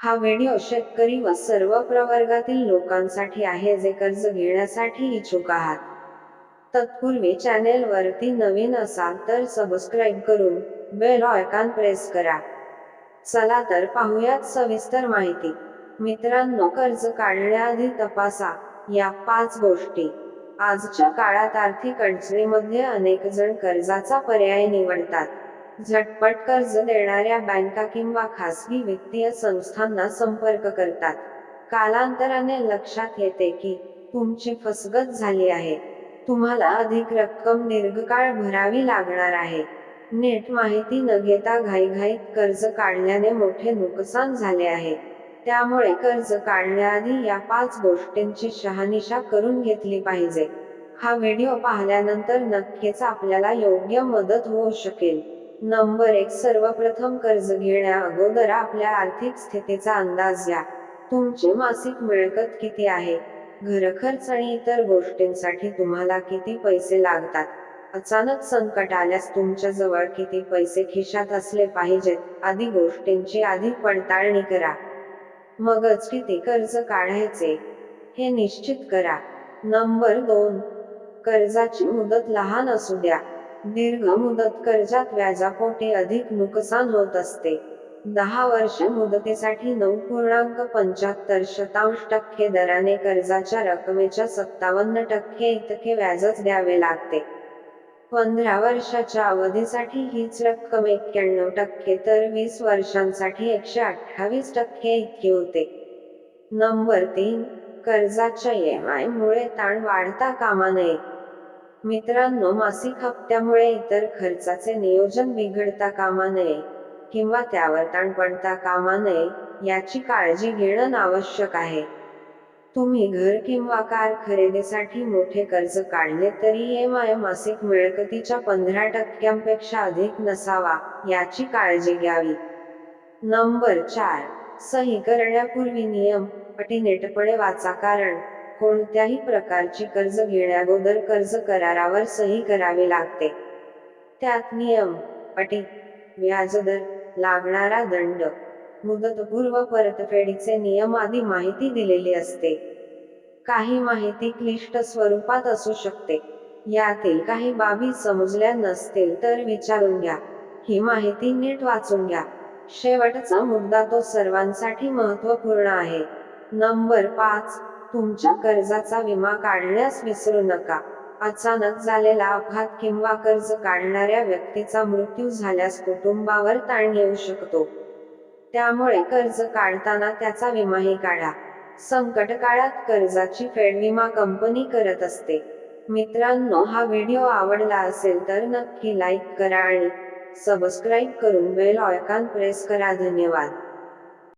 हा व्हिडिओ शेतकरी व सर्व प्रवर्गातील लोकांसाठी आहे जे कर्ज घेण्यासाठी इच्छुक आहात. तत्पूर्वी चॅनेल वरती नवीन असाल तर सबस्क्राईब करून बेल ऑयकॉन प्रेस करा. चला तर पाहूयात सविस्तर माहिती. मित्रांनो कर्ज काढण्याआधी तपासा या पाच गोष्टी. आजच्या काळात आर्थिक अडचणीमध्ये अनेक जण कर्जाचा पर्याय निवडतात. झटपट कर्ज देणाऱ्या बँका किंवा खासगी वित्तीय संस्थांना संपर्क करतात. कालांतराने लक्षात येते की तुमची फसगत झाली आहे. तुम्हाला अधिक रक्कम दीर्घकाळ भरावी लागणार आहे. नीट माहिती न घेता घाईघाईत कर्ज काढल्याने मोठे नुकसान झाले आहे. त्यामुळे कर्ज काढण्याआधी या पाच गोष्टींची शहानिशा करून घेतली पाहिजे. हा व्हिडिओ पाहिल्यानंतर नक्कीच आपल्याला योग्य मदत होऊ शकेल. नंबर एक. सर्वप्रथम कर्ज घेण्या अगोदर आपल्या आर्थिक स्थितीचा अंदाज घ्या. तुमची मासिक मिळकत किती आहे? घरखर्च आणि इतर गोष्टींसाठी तुम्हाला किती पैसे लागतात? अचानक संकट आल्यास तुमच्या जवळ किती पैसे खिशात असले पाहिजेत? आदी गोष्टींची आधी पडताळणी करा. मगच किती कर्ज काढायचे? हे निश्चित करा. नंबर दोन. कर्जाची मुदत लहान असू द्या. दीर्घ मुदत कर्जात व्याजापोटी अधिक नुकसान होत असते. दहा वर्ष मुदतीसाठी नऊ पूर्णांक पंच्याहत्तर शतांश टक्के दराने कर्जाच्या रकमेच्या सत्तावन्न टक्के इतके व्याजच द्यावे लागते. पंधरा वर्षाच्या अवधीसाठी हीच रक्कम एक्क्याण्णव टक्के तर वीस वर्षांसाठी एकशे अठ्ठावीस टक्के इतकी होते. नंबर तीन. कर्जाच्या EMI मुळे ताण वाढता कामा नये. मित्रांनो मासिक हप्त्यामुळे इतर खर्चाचे नियोजन बिघडता कामा नये किंवा त्यावर ताण पडता कामा नये याची काळजी घेणं आवश्यक आहे. तुम्ही घर किंवा कार खरेदीसाठी मोठे कर्ज काढले तरी एम आय मासिक मिळकतीच्या पंधरा टक्क्यांपेक्षा अधिक नसावा याची काळजी घ्यावी. नंबर चार सही करण्यापूर्वी नियम अटी नेटपणे वाचा कारण कोणत्याही प्रकारची कर्ज घेण्याअगोदर कर्ज करारावर सही करावी लागते. त्यात नियम अटी व्याजदर लागणारा दंड मुदतपूर्व परतफेडीचे नियम आदी माहिती दिलेली असते. काही माहिती क्लिष्ट स्वरूपात असू शकते. यातील काही बाबी समजल्या नसतील तर विचारून घ्या. ही माहिती नीट वाचून घ्या. शेवटचा मुद्दा तो सर्वांसाठी महत्त्वपूर्ण आहे. नंबर पाच तुमच्या कर्जाचा विमा काढण्यास विसरू नका. अचानक झालेला अपघात किंवा कर्ज काढणाऱ्या व्यक्तीचा मृत्यू झाल्यास कुटुंबावर ताण येऊ शकतो. त्यामुळे कर्ज काढताना त्याचा विमाही काढा. संकट काळात कर्जाची फेड विमा कंपनी करत असते. मित्रांनो हा व्हिडिओ आवडला असेल तर नक्की लाईक करा आणि सबस्क्राईब करून बेल ऑयकॉन प्रेस करा. धन्यवाद.